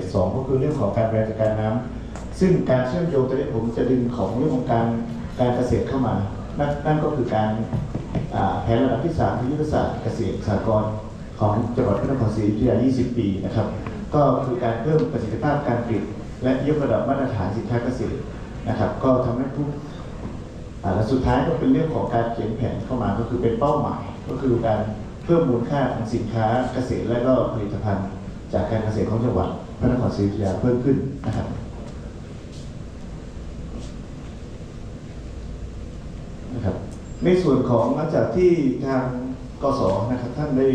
ตรสองก็คือเรื่องของการบริหารจัดการน้ำซึ่งการเชื่อมโยงตัวนี้ผมจะดึงของเรื่องของการการเกษตรเข้ามา นั่นนั่นก็คือการแผนระดับที่3คือยุทธศาสตร์เกษตรสหกรณ์ของจังหวัดพระนครศรีอยุธยา 20 ปีนะครับ ก็คือการเพิ่มประสิทธิภาพการผลิตและยกระดับมาตรฐานสินค้าเกษตรนะครับ ก็ทำให้ผู้และสุดท้ายก็เป็นเรื่องของการเขียนแผนเข้ามาก็คือเป็นเป้าหมาย ก็คือการเพิ่มมูลค่าของสินค้าเกษตรและก็ผลิตภัณฑ์ จากการเกษตรของจังหวัด พระนครศรีอยุธยาเพิ่มขึ้นนะครับนะครับ ในส่วนของหลังจากที่ทางกสนะครับท่านได้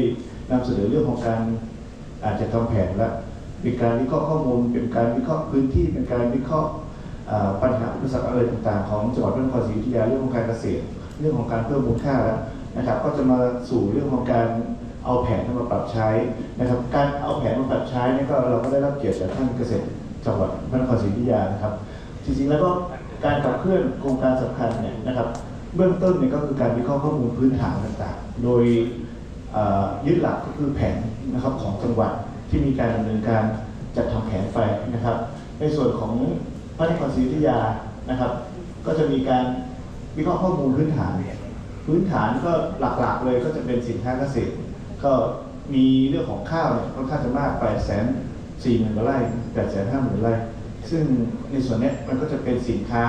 นำเสนอเรื่องของการอาจจะทำแผนและเป็นการวิเคราะห์ข้อมูล เป็นการวิเคราะห์พื้นที่ เป็นการวิเคราะห์ปัญหาอุปสรรคอะไรต่างๆ ของจังหวัดพระนครศรีอยุธยาเรื่องของการเกษตร เรื่องของการเพิ่มมูลค่าแล้วนะครับ ก็จะมาสู่เรื่องของการ เอาแผนมาปรับใช้นะครับ การเอาแผนมาปรับใช้เนี่ยก็เราก็ได้รับเกียรติจากท่านเกษตรจังหวัดพระนครศรีอยุธยานะครับ จริงๆแล้วก็การขับเคลื่อนโครงการสำคัญเนี่ยนะครับ เบื้องต้นเนี่ยก็คือการวิเคราะห์ข้อมูลพื้นฐานต่างๆ โดยยึดหลักก็คือแผนนะครับของจังหวัดที่มีการดำเนินการจัดทำแผนไปนะครับ ในส่วนของพระนครศรีอยุธยานะครับ ก็จะมีการวิเคราะห์ข้อมูลพื้นฐาน พื้นฐานก็หลักๆเลยก็จะเป็นสินค้าเกษตร ก็มีเรื่องของข้าวเนี่ยค่อนข้างจะมาก8แสนสี่หมื่นไร่8แสนห้าหมื่นไร่ซึ่งในส่วนนี้มันก็จะเป็นสินค้า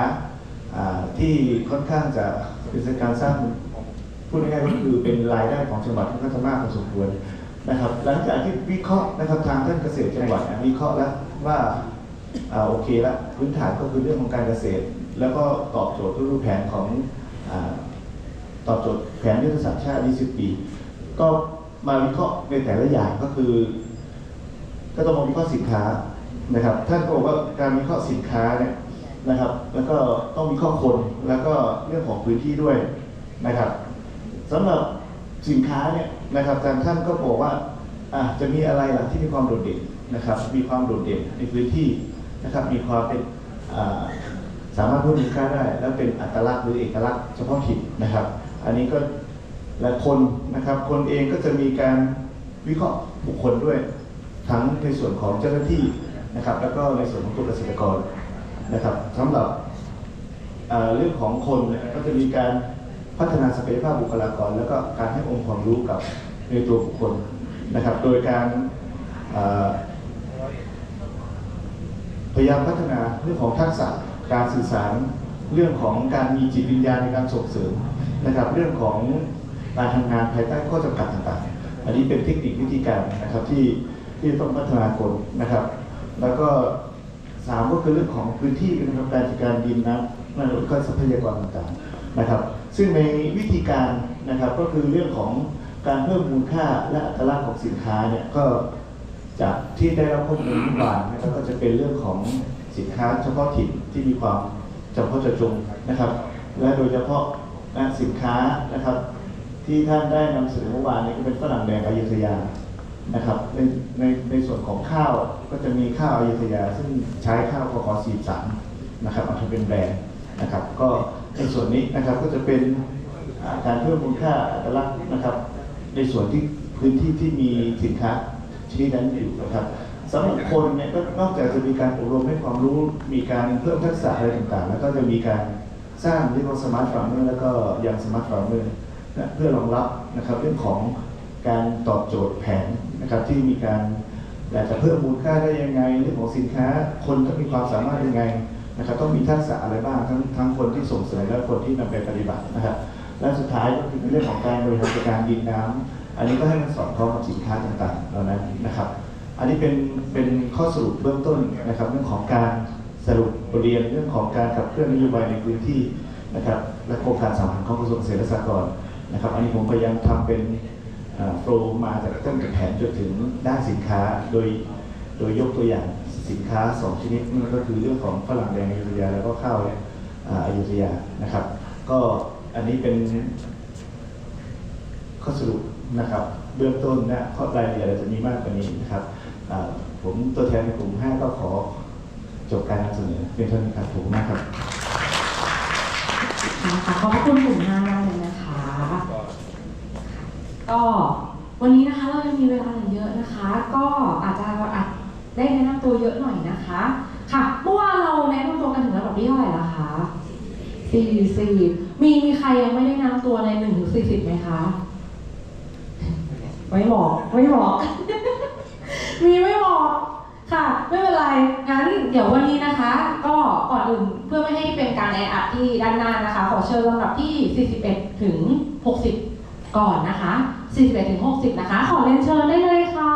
ที่ค่อนข้างจะเป็นการสร้างพูดง่ายๆก็คือเป็นรายได้ของจังหวัดค่อนข้างจะมากพอสมควรนะครับ หลังจากที่วิเคราะห์นะครับทางท่านเกษตรจังหวัดวิเคราะห์แล้วว่าอโอเคแล้วพื้นฐานก็คือเรื่องของการเกษตร แล้วก็ตอบโจทย์รูปแผนของอตอบโจทย์แผนยุทธศาสตร์ชาติ 20 ปี ก็ มาวิเคราะห์ในแต่ละอย่างก็คือ ก็ต้องมาวิเคราะห์สินค้านะครับ ท่านก็บอกว่าการวิเคราะห์สินค้าเนี่ยนะครับ แล้วก็ต้องวิเคราะห์คน แล้วก็เรื่องของพื้นที่ด้วยนะครับสำหรับสินค้าเนี่ยนะครับทางท่านก็บอกว่าอะจะมีอะไรล่ะที่มีความโดดเด่นนะครับ มีความโดดเด่นในพื้นที่นะครับ มีความเป็นสามารถพิ่มมูลค่าได้ แล้วเป็นอัตลักษณ์หรือเอกลักษณ์เฉพาะถิ่นนะครับ อันนี้ก็ และคนนะครับ คนเองก็จะมีการวิเคราะห์บุคคลด้วย ทั้งในส่วนของเจ้าหน้าที่นะครับ แล้วก็ในส่วนของตัวเกษตรกรนะครับสำหรับเรื่องของคนนี่ยก็จะมีการพัฒนาศักยภาพบุคลากร แล้วก็การให้องค์ความรู้กับในตัวบุคคลนะครับ โดยการพยายามพัฒนาเรื่องของทักษะการสื่อสารเรื่องของการมีจิตวิญญาณในการส่งเสริมนะครับ เรื่องของ การทำงานภายใต้ข้อจำกัดต่างๆ อันนี้เป็นเทคนิควิธีการนะครับที่ที่ต้องพัฒนาคนนะครับ แล้วก็สามก็คือเรื่องของพื้นที่นะครับการจัดการดินน้ำและก็ทรัพยากรต่างๆนะครับ ซึ่งในวิธีการนะครับก็คือเรื่องของการเพิ่มมูลค่าและอัตลักษณ์ของสินค้าเนี่ยก็จากที่ได้รับข้อมูลเมื่อวานนะครับก็จะเป็นเรื่องของสินค้าเฉพาะถิ่นที่มีความจำเพาะเจาะจงนะครับ และโดยเฉพาะสินค้านะครับ ที่ท่านได้นำเสนอเมื่อวานนี้ก็เป็นฝรั่งแดงอยุธยานะครับในในในส่วนของข้าวก็จะมีข้าวอยุธยา ซึ่งใช้ข้าวกกสีสามนะครับเอาทำเป็นแบรนด์นะครับ ก็ในส่วนนี้นะครับก็จะเป็นอ่าการเพิ่มมูลค่าอัตลักษณ์นะครับ ในส่วนที่พื้นที่ที่มีสินค้าชนิดนั้นอยู่นะครับสำหรับคนเนี่ยก็นอกจากจะมีการอบรมให้ความรู้มีการเพิ่มทักษะอะไรต่างๆ แล้วก็จะมีการสร้างเรื่องของสมาร์ทฟาร์มเมอร์แล้วก็ยังสมาร์ทฟาร์มเมอร์ นะเพื่อรองรับนะครับเรื่องของการตอบโจทย์แผนนะครับที่มีการอยากจะเพิ่มมูลค่าได้ยังไงเรื่องของสินค้า คนต้องมีความสามารถยังไงนะครับต้องมีทักษะอะไรบ้างทั้งทั้งคนที่ส่งเสริมและคนที่นำไปปฏิบัตินะครับและสุดท้ายก็คือในเรื่องของการบริหารจัดการดินน้ำอันนี้ก็ให้มันสอดคล้องกับสินค้าต่างๆเหล่านั้นนะครับ อันนี้เป็นเป็นข้อสรุปเบื้องต้นนะครับเรื่องของการสรุปบทเรียนเรื่องของการขับเคลื่อนนโยบายในพื้นที่นะครับและโครงการสำคัญของกระทรวงเกษตรและสหกรณ์ นะครับ อันนี้ผมพยายามทำเป็นโฟล์มาจากต้นแผนจนถึงด้านสินค้าโดยโดยยกตัวอย่างสินค้าสองชนิดนั่นก็คือเรื่องของฝรั่งแดงอยุธยาแล้วก็ข้าวอยุธยานะครับ ก็อันนี้เป็นข้อสรุปนะครับ เบื้องต้นนะข้อรายละเอียดอาจจะมีมากกว่านี้นะครับผมตัวแทนกลุ่ม 5 ก็ขอจบการนำเสนอเพียงเท่านี้ครับผมมากครับขอบคุณกลุ่มห้าเลย ก็วันนี้นะคะเรายังมีเวลาเหลือเยอะนะคะ ก็อาจจะอาจได้แนะนำตัวเยอะหน่อยนะคะ ค่ะเมื่อวานเราแนะนำตัวกันถึงระดับที่เท่าไหร่ล้วคะสี่สิบมีมีใครยังไม่ได้แนะนำตัวในหนึ่งถึงสี่สิบไหมคะไม่บอกไม่บอกมีไม่บอกค่ะ ไม่เป็นไรงั้นเดี๋ยววันนี้นะคะ ก็ก่อนอื่นเพื่อไม่ให้เป็นการแออัดที่ด้านหน้านะคะ ขอเชิญลำดับที่ 41 ถึง 60 ก่อนนะคะ 41ถึง60 นะคะ ขอเรียนเชิญได้เลยค่ะ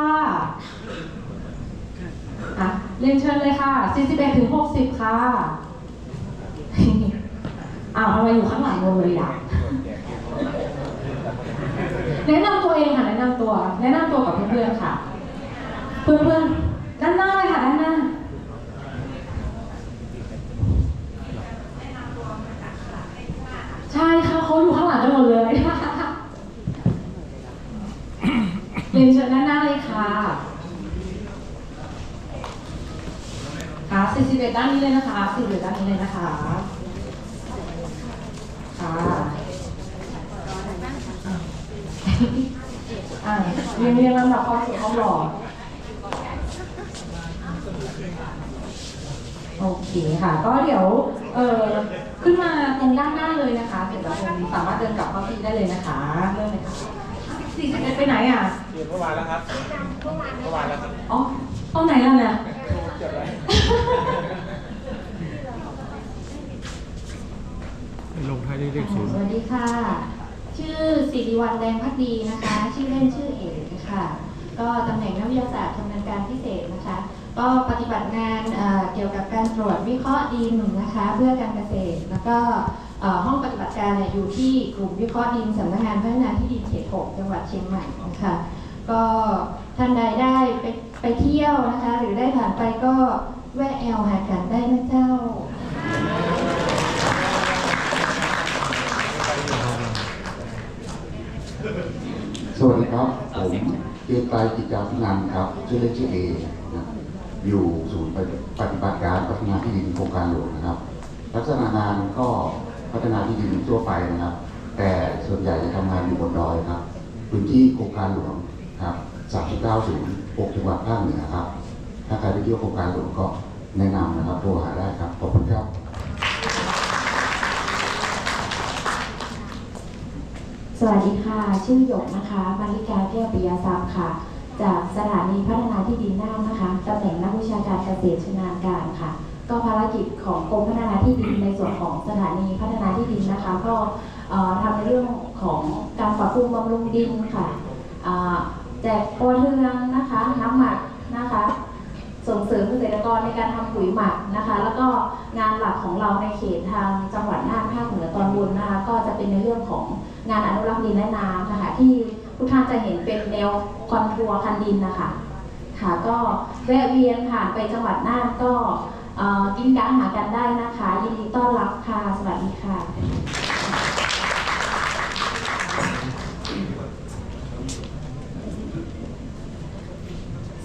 อะเรียนเชิญเลยค่ะ41ถึง60 ค่ะอ้าวทำไมอยู่ข้างหลังเราเลยอะแนะนำตัวเองค่ะ แนะนำตัว แนะนำตัวกับเพื่อนๆค่ะ เพื่อนๆ ด้านหน้าเลยค่ะ ด้านหน้าใช่ค่ะเขาอยู่ข้างหลังกันหมดเลย เรียนเชิญด้านหน้าเลยค่ะ ค่ะ 41 ด้านนี้เลยนะคะ41ด้านนี้เลยนะคะ ค่ะอ่าเรียงเรียงลำดับความสุขความหล่อโอเคค่ะ ก็เดี๋ยว เอ่อขึ้นมาตรงด้านหน้าเลยนะคะเดี๋ยวเราคงสามารถเดินกลับเข้าที่ได้เลยนะคะ เริ่มเลยค่ะ สี่สิบเอ็ดไปไหนอะเรียนเมื่อวานแล้วครับ เมื่อวานแล้วครับอ๋อตรงไหนล่ะเนี่ยจดไว้ลงท้ายด้วยเลขศูนย์สวัสดีค่ะ ชื่อสิริวัลแดงพักดีนะคะ ชื่อเล่นชื่อเอกค่ะ ก็ตำแหน่งนักวิทยาศาสตร์ชำนาญการพิเศษนะคะ ก็ปฏิบัติงานเอ่อเกี่ยวกับการตรวจวิเคราะห์ดินนะคะ เพื่อการเกษตร แล้วก็เอ่อ ห้องปฏิบัติการอยู่ที่กลุ่มวิเคราะห์ดินสำนักงานพัฒนาที่ดินเขต6จังหวัดเชียงใหม่นะคะก็ท่านใดได้ไปไปเที่ยวนะคะ หรือได้ผ่านไปก็แวะแอลหากันได้นะเจ้าสวัสดีครับ ผมเกียรติไกรกิจจาพนันครับ ชื่อเล่นชื่อเอนะอยู่ศูนย์ปฏิบัติการพัฒนาที่ดินโครงการหลวงนะครับ ลักษณะงานก็ พัฒนาที่ดินทั่วไปนะครับ แต่ส่วนใหญ่จะทำงานอยู่บนดอยครับพื้นที่โครงการหลวงครับ39ศูนย์6จังหวัดภาคเหนือครับ ถ้าใครไปเที่ยวโครงการหลวงก็แนะนำนะครับโทรหาได้ครับ ขอบคุณครับสวัสดีค่ะ ชื่อหยกนะคะมาริกาแก้วปิยทรัพย์ค่ะ จากสถานีพัฒนาที่ดินน่านนะคะตำแหน่งนักวิชาการเกษตรชำนาญการค่ะ ก็ภารกิจของกรมพัฒนาที่ดินในส่วนของสถานีพัฒนาที่ดินนะคะ ก็ทำในเรื่องของการปรับปรุงบำรุงดินค่ะแจกโปรเทืองนะคะน้ำหมักนะคะ ส่งเสริมเกษตรกรในการทำปุ๋ยหมักนะคะ แล้วก็งานหลักของเราในเขตทางจังหวัดน่านภาคเหนือตอนบนนะคะ ก็จะเป็นในเรื่องของงานอนุรักษ์ดินและน้ำนะคะ ที่ทุกท่านจะเห็นเป็นแนวคอนทัวร์คันดินนะคะค่ะก็แวะเวียนผ่านไปจังหวัดน่านก็ กินการหากันได้นะคะ ยินดีต้อนรับค่ะ สวัสดีค่ะ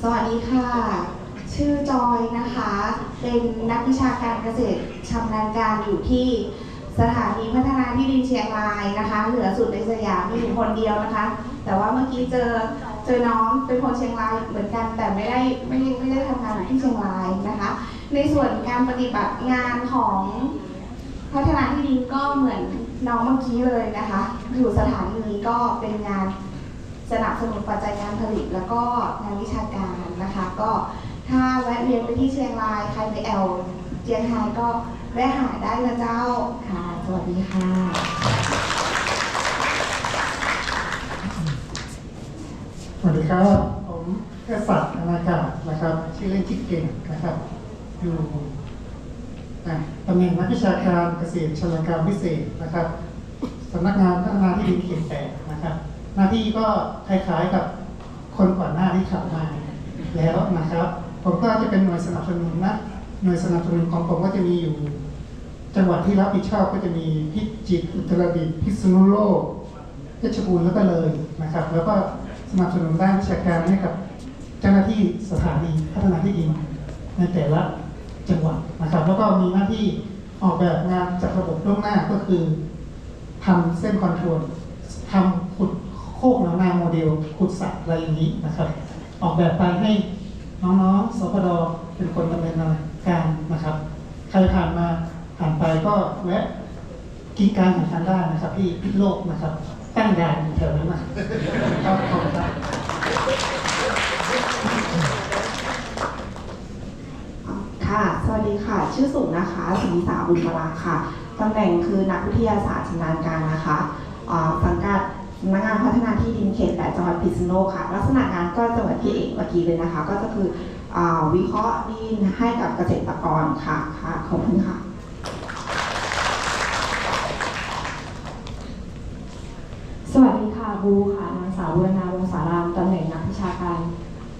สวัสดีค่ะ ชื่อจอยนะคะ เป็นนักวิชาการเกษตรชำนาญการอยู่ที่สถานีพัฒนาที่ดินเชียงรายนะคะ เหลือสุดในสยามมีอยู่คนเดียวนะคะ แต่ว่าเมื่อกี้เจอเจอน้องเป็นคนเชียงรายเหมือนกันแต่ไม่ได้ไม่ได้ไม่ได้ทำงานที่เชียงรายนะคะ ในส่วนการปฏิบัติงานของพัฒนาที่ดินก็เหมือนน้องเมื่อกี้เลยนะคะ อยู่สถานีก็เป็นงานสนับสนุนปัจจัยการผลิต แล้วก็งานวิชาการนะคะ ก็ถ้าแวะเวียนไปที่เชียงรายใครไปแอลเจียงไฮ้ก็แวะหาได้นะเจ้าค่ะ สวัสดีค่ะ สวัสดีครับ ผมกษัตริย์อนากาศนะครับ ชื่อเล่นชื่อเก่งนะครับ อยู่ตำแหน่งนักวิชาการเกษตรชำนาญการพิเศษนะครับสำนักงานพัฒนาที่ดินเขตแปดนะครับ หน้าที่ก็คล้ายๆกับคนก่อนหน้าที่ขับมาแล้วนะครับ ผมก็จะเป็นหน่วยสนับสนุนนะหน่วยสนับสนุนของผมก็จะมีอยู่ จังหวัดที่รับผิดชอบก็จะมีพิจิตรอุตรดิตถ์พิษณุโลกเพชรบูรณ์แล้วก็เลยนะครับ แล้วก็สนับสนุนด้านวิชาการให้กับ เจ้าหน้าที่สถานีพัฒนาที่ดินในแต่ละ จังหวัดนะครับ แล้วก็มีหน้าที่ออกแบบงานจัดระบบล่วงหน้าก็คือทำเส้นคอนโทรลทำขุดโคกหนองนาโมเดล ขุดสระอะไรอย่างนี้นะครับ ออกแบบไปให้น้องๆสพดเป็นคนดำเนินการนะครับ ใครผ่านมาผ่านไปก็แวะกินการของทานได้นะครับ ที่พิษโลกนะครับ ตั้งด่านอยู่แถวนั้นนะครับขอบคุณครับ ค่ะ สวัสดีค่ะ ชื่อสุนะคะศรีสาบุญมาลาค่ะตำแหน่งคือนักวิทยาศาสตร์ชำนาญการนะคะสังกัดสำนักงานพัฒนาที่ดินเขตแปดจังหวัดพิษณุโลกค่ะ ลักษณะงานก็จะเหมือนที่เอกเมื่อกี้เลยนะคะ ก็จะคืออวิเคราะห์ดินให้กับเกษตรกรค่ะค่ะขอบคุณค่ะสวัสดีค่ะบูค่ะนางสาวบุรณาวงศารามตำแหน่งนักวิชาการ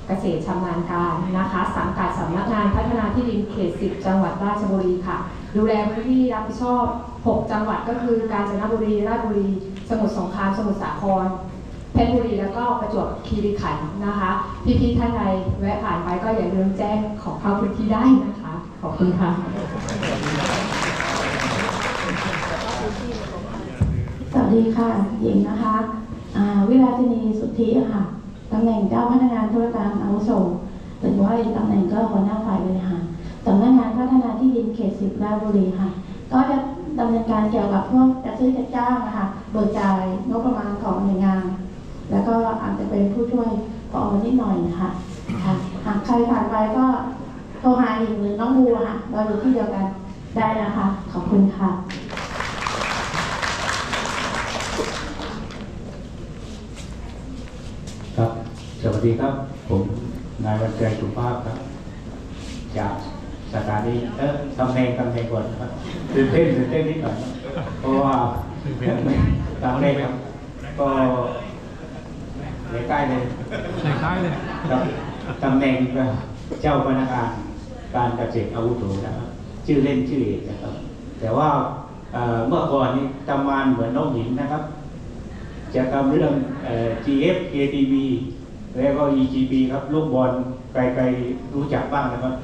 เกษตรชำนาญการนะคะ สังกัดสำนักงานพัฒนาที่ดินเขต 10 จังหวัดราชบุรีค่ะ ดูแลพื้นที่รับผิดชอบ 6 จังหวัดก็คือกาญจนบุรี ราชบุรี สมุทรสงคราม สมุทรสาคร เพชรบุรี แล้วก็ประจวบคีรีขันธ์นะคะ พี่ๆท่านใดแวะผ่านไปก็อย่าลืมแจ้งของเข้าพื้นที่ได้นะคะ ขอบคุณค่ะสวัสดีค่ะหญิงนะคะวิลาสินีสุทธิค่ะ ตำแหน่งเจ้าพนักงานธุรการอาวุโสหรือว่าอีกตำแหน่งก็หัวหน้าฝ่ายบริหารสำนักงานพัฒนาที่ดินเขตสิบราชบุรีค่ะ ก็จะดำเนินการเกี่ยวกับพวกจัดซื้อจัดจ้างนะคะเบิกจ่ายงบประมาณของหน่วยงาน แล้วก็อาจจะเป็นผู้ช่วยพอนิดหน่อยนะคะค่ะหากใครผ่านไปก็โทรหาหญิงหรือน้องบัวค่ะเราอยู่ที่เดียวกันได้นะคะ ขอบคุณค่ะ ครับ สวัส ดีครับ ผมนายวันใจสุภาพครับ จากสถานีเออตำแหน่งตำแหน่งก่อนครับตื่นเต้นตื่นเต้นนิดหน่อยครับเพราะว่าตามเลขครับ ก็ใกล้ๆเลยในใกล้เลยครับตำแหน่งเจ้าพนักงานการเกษตรอาวุโสนะครับชื่อเล่นชื่อเอกนะครับ แต่ว่าเอ่อเมื่อก่อนนี้ทำงานเหมือนน้องหญิงนะครับ จะทำเรื่องเอ่อ GF KTV แล้วก็ EGP ครับลูกบอลใครๆรู้จักบ้างนะครับ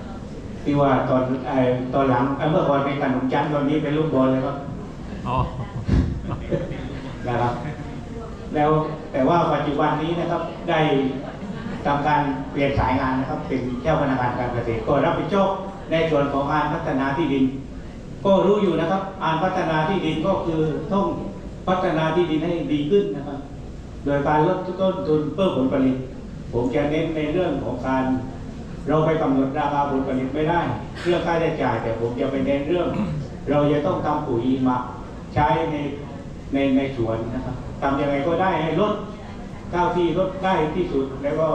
ที่ว่าตอนเอ่อตอนหลังเอ่อเมื่อก่อนเป็นขนมชั้นตอนนี้เป็นลูกบอลเลยครับอ๋อนะครับ แล้วแต่ว่าปัจจุบันนี้นะครับได้ทำการเปลี่ยนสายงานนะครับ เป็นเจ้าพนักงานการเกษตรก็รับผิดชอบในส่วนของการพัฒนาที่ดิน ก็รู้อยู่นะครับการพัฒนาที่ดินก็คือต้องพัฒนาที่ดินให้ดีขึ้นนะครับ โดยการลดต้นทุนเพิ่มผลผลิต ผมจะเน้นในเรื่องของการ เราไปกำหนดราคาผลผลิตไม่ได้เรื่องค่าใช้จ่ายแต่ผมจะไปเน้นเรื่อง เราจะต้องทำปุ๋ยหมักใช้ในในในสวนนะครับทำยังไงก็ได้ให้ลดเท่าที่ลดได้ที่สุดแล้วก็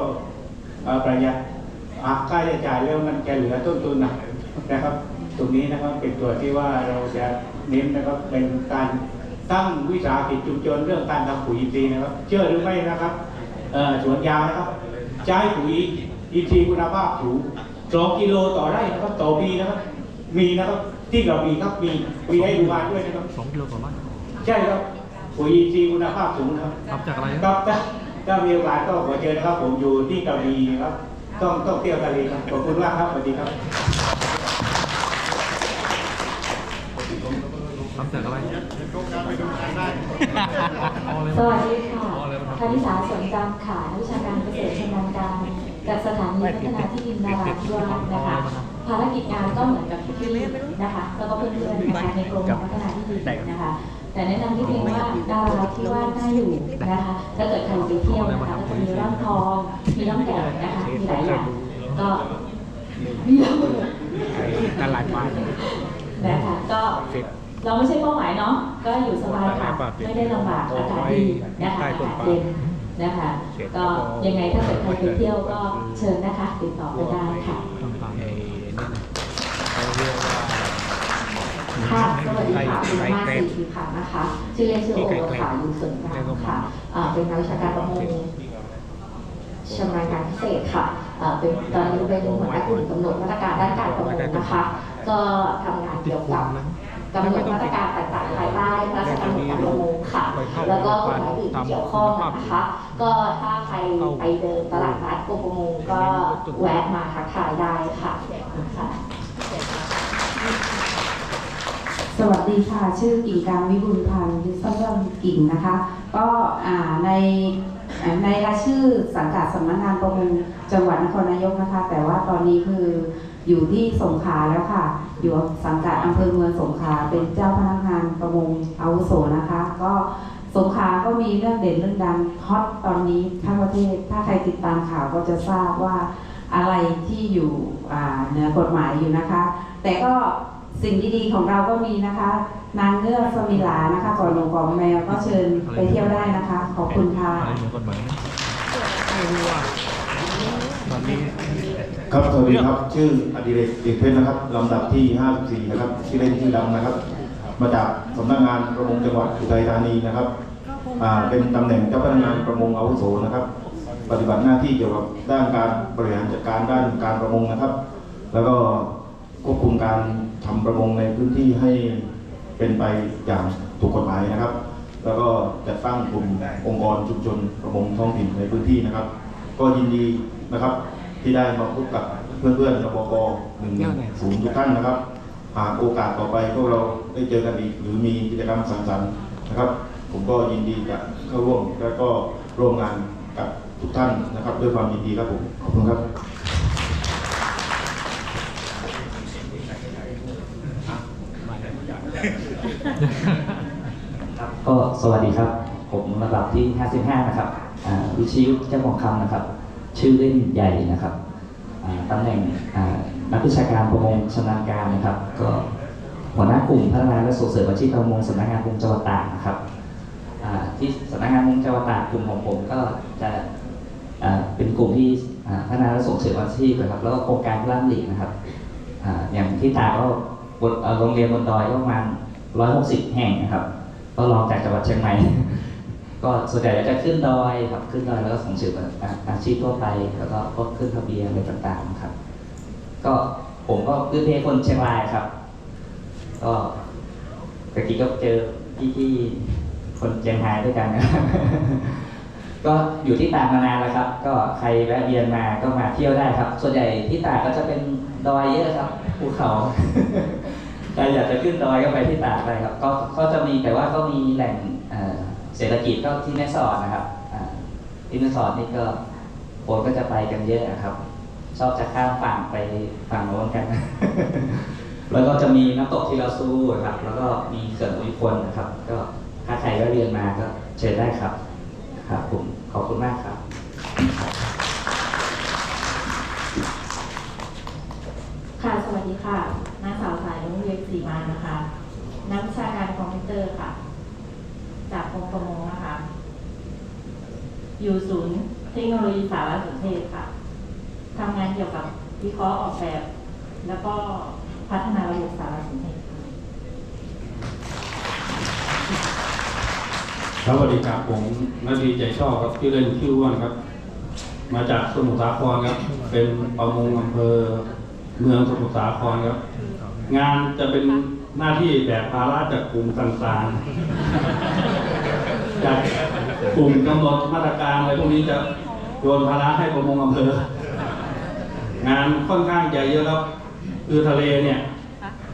ประหยัดหักค่าใช้จ่ายแล้วมันจะเหลือต้นทุนหนักนะครับ ตรงนี้นะครับเป็นตัวที่ว่าเราจะเน้นนะครับเป็นการตั้งวิสาหกิจชุมชนเรื่องการทำปุ๋ยอินทรีย์นะครับ เชื่อหรือไม่นะครับสวนยางนะครับ ใช้ปุ๋ยอินทรีย์คุณภาพสูงสองกิโลต่อไร่นะครับต่อปีนะครับ มีนะครับที่เรามีครับมีมีให้ดูงานด้วยนะครับสองกิโลต่อไร่ใช่ครับปุ๋ยอินทรีย์คุณภาพสูงนะครับทำจากอะไรคครัรับบถ้าถ้ามีโอกาสก็ขอเชิญนะครับ ผมอยู่ที่กระบี่ครับ ต้องต้องเที่ยวทะเลครับขอบคุณมากครับสวัสดีครับทำจากอะไรเอาเลยสวัสดีค่ะเอาเลยมา คณิสาสวนจันทร์ค่ะนักวิชาการเกษตรชำนาญการจากสถานีพัฒนาที่ดินนาราธิวาสนะคะ ภารกิจงานก็เหมือนกับพี่ๆนะคะแล้วก็เพื่อนๆนะคะในกรมพัฒนาที่ดินนะคะ แต่แนะนำที่เพียงว่าดาราที่ว่าน่าอยู่นะคะถ้าเกิดใครไปเที่ยวนะคะก็จะมีร่างทองมีน้ำแดงนะคะมีหลายอย่างก็มีระเบิดตลาดปลานะคะก็ เราไม่ใช่เป้าหมายเนาะก็อยู่สบายค่ะไม่ได้ลำบากอากาศดีนะคะอากาศเย็นนะคะ ก็ยังไงถ้าเกิดใครไปเที่ยวก็เชิญนะคะติดต่อไปได้ค่ะต่างๆไอ้นี่นะเขาเรียกว่าค่ะสวัสดีค่ะคุณมาศรีธีค่ะนะคะชื่อเล่นชื่อโอค่ะอยู่ส่วนกลางค่ะอ่าเป็นนักวิชาการประมงชำนาญการพิเศษค่ะอ่าเป็นตอนนี้เป็นหัวหน้ากลุ่มกำหนดมาตรการด้านการประมงนะคะ ก็ทำงานเกี่ยวกับ กำหนดมาตรการต่างๆภายใต้พระราชกำหนดการประมงค่ะ แล้วก็กฎหมายอื่นที่เกี่ยวข้องนะคะ ก็ถ้าใครไปเดินตลาดนัดกรมประมงก็แวะมาทักทายได้ค่ะนะคะสสวัสดีค่ะ ชื่อกิ่งการวิบูลย์พันธ์ดิจิทัลกิ่งนะคะ ก็อ่าในอ่าในรายชื่อสังกัดสำนักงานประมงจังหวัดนครนายกนะคะ แต่ว่าตอนนี้คือ อยู่ที่สงขลาแล้วค่ะ อยู่สังกัดอำเภอเมืองสงขลาเป็นเจ้าพนักงานประมงอาวุโสนะคะ ก็สงขลาก็มีเรื่องเด่นเรื่องดังฮอตตอนนี้ทั้งประเทศ ถ้าใครติดตามข่าวก็จะทราบว่าอะไรที่อยู่อ่าเหนือกฎหมายอยู่นะคะ แต่ก็สิ่งดีๆของเราก็มีนะคะ นางเงือกสมิลานะคะก่อนลงกองแมวก็เชิญไปเที่ยวได้นะคะ ขอบคุณค่ะอะไรเหนือกฎหมายไม่รู้ว่าตอนนี้ ครับสวัสดีครับ ชื่ออดิเรกเอกเพชรนะครับลำดับที่ 54 นะครับชื่อเล่นชื่อดำนะครับ มาจากสำนักงานประมงจังหวัดอุทัยธานีนะครับอ่าเป็นตำแหน่งเจ้าพนักงานประมงอาวุโสนะครับ ปฏิบัติหน้าที่เกี่ยวกับด้านการบริหารจัดการด้านการประมงนะครับ แล้วก็ควบคุมการทำประมงในพื้นที่ให้เป็นไปอย่างถูกกฎหมายนะครับ แล้วก็จัดตั้งกลุ่มองค์กรชุมชนประมงท้องถิ่นในพื้นที่นะครับ ก็ยินดีนะครับ ที่ได้มาพบกับเพื่อนๆรปกหนึ่งศูนย์ทุกท่านนะครับหากโอกาสต่อไปพวกเราได้เจอกันอีกหรือมีกิจกรรมสังสรรค์นะครับ ผมก็ยินดีจะเข้าร่วมและก็ร่วมงานกับทุกท่านนะครับ ด้วยความยินดีครับผมขอบคุณครับก็สวัสดีครับ ผมระดับที่ 55 นะครับอ่าวิชิยุเจ้าของคำนะครับ ชื่อเล่นใหญ่นะครับตำแหน่งนักวิชาการประมงชำนาญการนะครับ ก็หัวหน้ากลุ่มพัฒนาและส่งเสริมอาชีพประมงสำนักงานประมงจังหวัดตากนะครับที่สำนักงานประมงจังหวัดตากกลุ่มของผมก็จะเป็นกลุ่มที่พัฒนาและส่งเสริมอาชีพนะครับแล้วก็โครงการพระราชดำรินะครับอย่างที่ตากก็บนเอ่อโรงเรียนบนดอยก็ประมาณ160 แห่งนะครับ ก็ลองจากจังหวัดเชียงใหม่ ก็ส่วนใหญ่จะขึ้นดอยครับขึ้นดอยแล้วก็ส่งเสริมอาชีพทั่วไป แล้วก็พวกขึ้นทะเบียนอะไรต่างๆครับ ก็ผมก็พื้นเพคนเชียงรายครับ ก็ตะกี้ก็เจอพี่ๆคนเชียงรายด้วยกันนะครับก็อยู่ที่ตากมานานแล้วครับ ก็ใครแวะเวียนมาก็มาเที่ยวได้ครับ ส่วนใหญ่ที่ตากก็จะเป็นดอยเยอะครับภูเขาใครอยากจะขึ้นดอยก็ไปที่ตากได้ครับ ก็ก็จะมีแต่ว่าก็มีแหล่ง เศรษฐกิจก็ที่แม่สอดนะครับอ่าที่แม่สอดนี่ก็คนก็จะไปกันเยอะนะครับ ชอบจะข้ามฝั่งไปฝั่งโน้นกัน แล้วก็จะมีน้ำตกที่เราสู้ครับ แล้วก็มีเขื่อนอุยพลนะครับ ก็ถ้าใครแวะเวียนมาก็เชิญได้ครับ ครับผมขอบคุณมากครับค่ะสวัสดีค่ะนางสาวสายลุงเวียนสีมานะคะนักวิชาการคอมพิวเตอร์ค่ะ จากกรมประมงนะคะอยู่ศูนย์เทคโนโลยีสารสนเทศค่ะทำงานเกี่ยวกับวิเคราะห์ออกแบบ แล้วก็พัฒนาระบบสารสนเทศครับสวัสดีครับผมนาทีใจชอบครับชื่อเล่นชื่ออ้วนครับ มาจากสมุทรสาครครับ เป็นประมงอำเภอเมืองสมุทรสาครครับ งานจะเป็น หน้าที่แบกภาระจากกลุ่มต่างๆ จากกลุ่มกำหนดมาตรการอะไรพวกนี้จะโยนภาระให้ประมงอำเภอ งานค่อนข้างใหญ่เยอะครับคือทะเลเนี่ย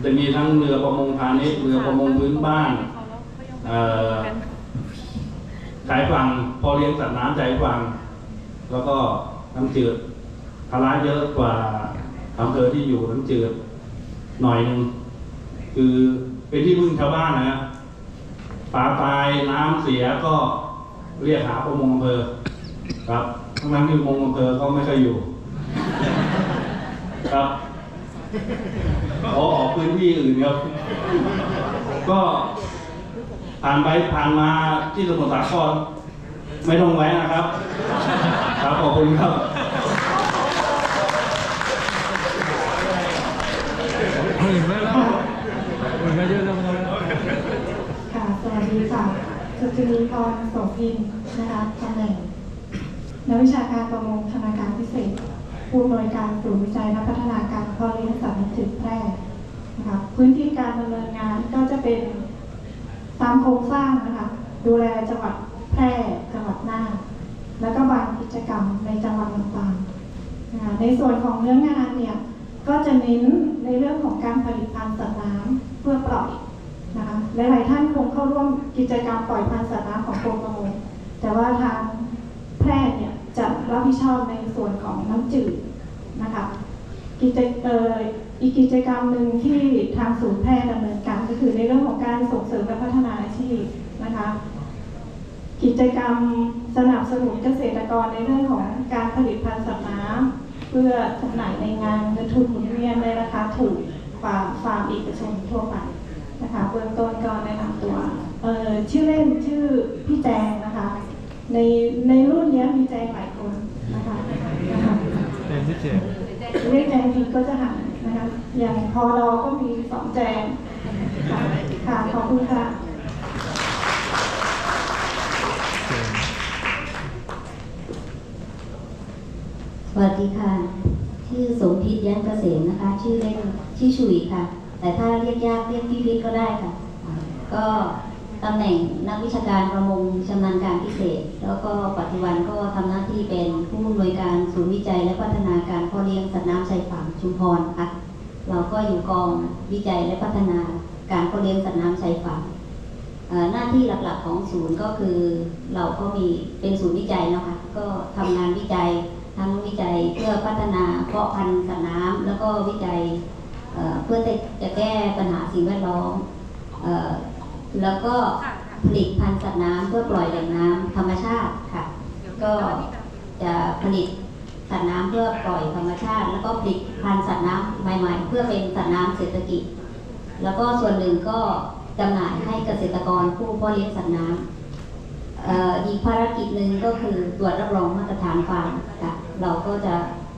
จะมีทั้งเรือประมงพาณิชย์เรือประมงพื้นบ้านเอ่อชายฝั่งพอเลี้ยงสัตว์น้ำชายฝั่งแล้วก็น้ำจืดภาระเยอะกว่าอำเภอที่อยู่น้ำจืดหน่อยหนึ่ง คือเป็นที่พึ่งชาวบ้านนะครับปลาตายน้ำเสียก็เรียกหาประมงอำเภอครับทั้งนั้นที่ประมงอำเภอเขาไม่เคยอยู่ ครับขอออกพื้นที่อื่นครับ ก็ผ่านไปผ่านมาที่สมุทรสาครไม่ต้องแวะนะครับ ครับขอบคุณครับ อื่นไม่แล้วอื่นก็เยอะแล้วไม่ต้องแล้ว ค่ะ สวัสดีค่ะ สุจรีพรโสพินนะคะตำแหน่งนักวิชาการประมงธนาการพิเศษ ผู้อำนวยการศูนย์วิจัยและพัฒนาการพ่อเลี้ยงสัตว์น้ำจืดแพร่นะคะพื้นที่การดำเนินงานก็จะเป็นตามโครงสร้างนะคะดูแลจังหวัดแพร่จังหวัดน่านแล้วก็บางกิจกรรมในจังหวัดต่างๆนะคะในส่วนของเนื้องานเนี่ยก็จะเน้นในเรื่องของการผลิตพันธุ์สัตว์น้ำเพื่อปล่อย นะคะหลายๆท่านคงเข้าร่วมกิจกรรมปล่อยพันธุ์สัตว์น้ำของกรมประมงแต่ว่าทางแพร่เนี่ยจะรับผิดชอบในส่วนของน้ำจืดนะคะกิจเอออีกกิจกรรมหนึ่งที่ทางศูนย์แพร่ดำเนินการก็คือในเรื่องของการส่งเสริมและพัฒนาอาชีพนะคะกิจกรรมสนับสนุนเกษตรกรในเรื่องของการผลิตพันธุ์สัตว์น้ำเพื่อจำหน่ายในงานเงินทุนหมุนเวียนในราคาถูกกว่าฟาร์มเอกชนทั่วไป นะคะเบื้องต้นก็แนะนำตัวเอ่อชื่อเล่นชื่อพี่แจงนะคะ ในในรุ่นนี้มีแจงหลายคนนะคะนะคะเป็นที่เจ็ดเรียกแจงผิดก็จะหันนะคะอย่างพอดอก็มีสองแจงค่ะขอบคุณค่ะสวัสดีค่ะ ชื่อสมพิษแย้มเกษมนะคะ ชื่อเล่นชื่อชุยค่ะ แต่ถ้าเรียกยากเรียกพี่พิษก็ได้ค่ะ ก็ตำแหน่งนักวิชาการประมงชำนาญการพิเศษ แล้วก็ปัจจุบันก็ทำหน้าที่เป็นผู้อำนวยการศูนย์วิจัย และพัฒนาการพ่อเลี้ยงสัตว์น้ำชายฝั่งชุมพรค่ะ เราก็อยู่กองวิจัยและพัฒนาการพ่อเลี้ยงสัตว์น้ำชายฝั่งหน้าที่หลักๆของศูนย์ก็คือเราก็มีเป็นศูนย์วิจัยเนาะคะก็ทำงานวิจัยทั้งวิจัยเพื่อพัฒนาเพาะพันธุ์สัตว์น้ำแล้วก็วิจัย เพื่อจะแก้ปัญหาสิ่งแวดล้อมอแล้วก็ผลิตพันธุ์สัตว์น้ำเพื่อปล่อยแหล่งน้ำธรรมชาติค่ะ ก็จะผลิตสัตว์น้ำเพื่อปล่อยธรรมชาติ แล้วก็ผลิตพันธุ์สัตว์น้ำใหม่ๆ เพื่อเป็นสัตว์น้ำเศรษฐกิจ แล้วก็ส่วนหนึ่งก็จำหน่ายให้เกษตรกรผู้เพาะเลี้ยงสัตว์น้ำอีกภารกิจหนึ่งก็คือตรวจรับรองมาตรฐานฟาร์มค่ะเราก็จะ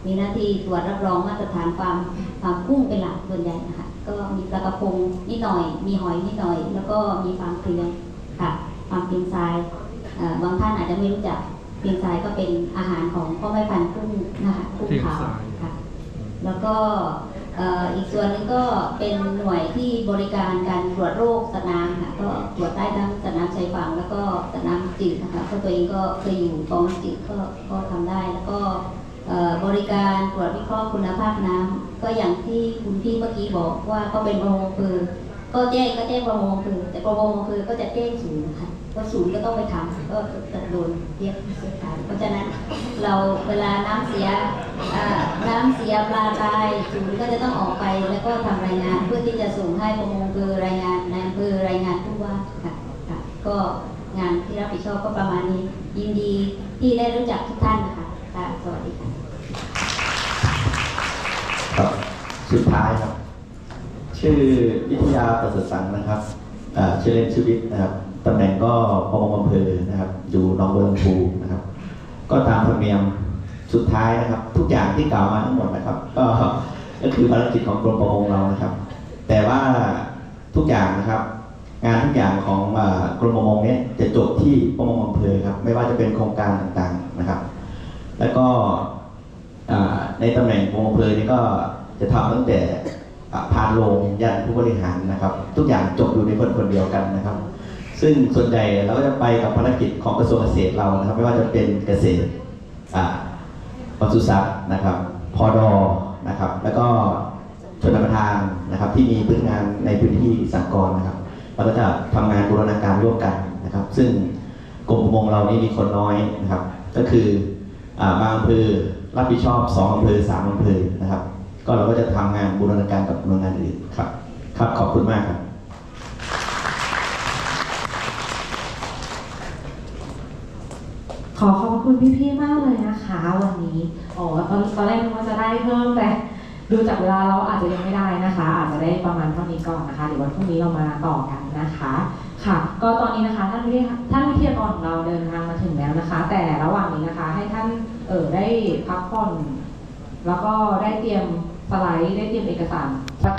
มีหน้าที่ตรวจรับรองมาตรฐานฟาร์มฟาร์มกุ้งเป็นหลักส่วนใหญ่นะคะก็มีปลากระพงนิดหน่อย มีหอยนิดหน่อย แล้วก็มีฟาร์มเกลือค่ะฟาร์มปิงทรายเอ่อบางท่านอาจจะไม่รู้จักปิงทรายก็เป็นอาหารของพ่อแม่พันธุ์กุ้งนะคะกุ้งขาวค่ะแล้วก็เอ่ออีกส่วนหนึงก็เป็นหน่วยที่บริการการตรวจโรคสัตว์น้ำค่ะก็ตรวจได้ทั้งสัตว์น้ำชายฝั่งแล้วก็สัตว์น้ำจืดนะคะเพราะตัวเองก็เคยอยู่กองน้ำจืดก็ก็ทำได้แล้วก็เอ่อ บริการตรวจวิเคราะห์คุณภาพน้ำก็อย่างที่คุณพี่เมื่อกี้บอกว่าก็เป็นประมงอำเภอก็แจ้งก็แจ้งประมงอำเภอแต่ประมงอำเภอก็จะแจ้งศูนย์ค่ะก็ศูนย์ก็ต้องไปทำก็จะโดนเรียกเสียการเพราะฉะนั้นเราเวลาน้ำเสียน้ำเสียปลาตายศูนย์ก็จะต้องออกไปแล้วก็ทำรายงาน เพื่อที่จะส่งให้ประมงอำเภอรายงานนายอำเภอรายงานผู้ว่าค่ะค่ะก็งานที่รับผิดชอบก็ประมาณนี้ ยินดีที่ได้รู้จักทุกท่านนะคะค่ะสวัสดีค่ะ ท้ายครับ ชื่อวิทยาประเสริฐสังนะครับชื่อเล่นชื่อวิทย์นะครับตำแหน่งก็ประมอำเภอนะครับ อยู่หนองบัวลำพูนะครับ ก็ตามธรรมเนียมสุดท้ายนะครับ ทุกอย่างที่กล่าวมาทั้งหมดนะครับ ก็ก็คือภารกิจของกรมประมงเรานะครับ แต่ว่าทุกอย่างนะครับ งานทุกอย่างของกรมประมงเนี้ยจะจบที่ประมงอำเภอครับไม่ว่าจะเป็นโครงการต่างๆนะครับ แล้วก็ในตำแหน่งของอำเภอนี่ก็ จะทำตั้งแต่อ่าพานโรงยันผู้บริหารนะครับ ทุกอย่างจบอยู่ในคนคนเดียวกันนะครับ ซึ่งส่วนใหญ่เราก็จะไปกับภารกิจของกระทรวงเกษตรเรานะครับ ไม่ว่าจะเป็นเกษตรปศุสัตว์นะครับพอดอนะครับ แล้วก็ชนประทานนะครับ ที่มีพื้นงานในพื้นที่สังกรนะครับเราก็จะทำงานบูรณาการร่วมกันนะครับ ซึ่งกรมประมงเรานี่มีคนน้อยนะครับ ก็คืออบางอำเภอรับผิดชอบสองอำเภอสามอำเภอนะครับ ก็เราก็จะทำงานบูรณาการกับหน่วยงานอื่นครับ ครับขอบคุณมากครับ ขอขอบคุณพี่ๆมากเลยนะคะ วันนี้อ๋อตอนตอนแรกนึกว่าจะได้เพิ่มแต่ดูจากเวลาเราอาจจะยังไม่ได้นะคะ อาจจะได้ประมาณเท่านี้ก่อนนะคะเดี๋ยววันพรุ่งนี้เรามาต่อกันนะคะค่ะก็ตอนนี้นะคะท่านวิทยท่านวิทยากรของเราเดินทางมาถึงแล้วนะคะ แต่ระหว่างนี้นะคะให้ท่านเออได้พักผ่อน แล้วก็ได้เตรียม สไลด์ได้เตรียมเอกสารสัก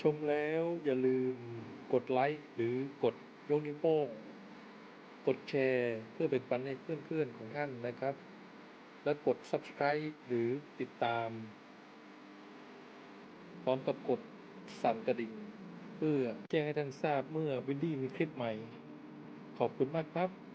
ชมแล้วอย่าลืมกดไลค์หรือกดยกนิ้วโป้งกดแชร์เพื่อเป็นปันให้เพื่อนๆของท่านนะครับ แล้วกด subscribe หรือติดตาม พร้อมกับกดสั่นกระดิ่ง เพื่อแจ้งให้ท่านทราบเมื่อวินดี้มีคลิปใหม่ ขอบคุณมากครับ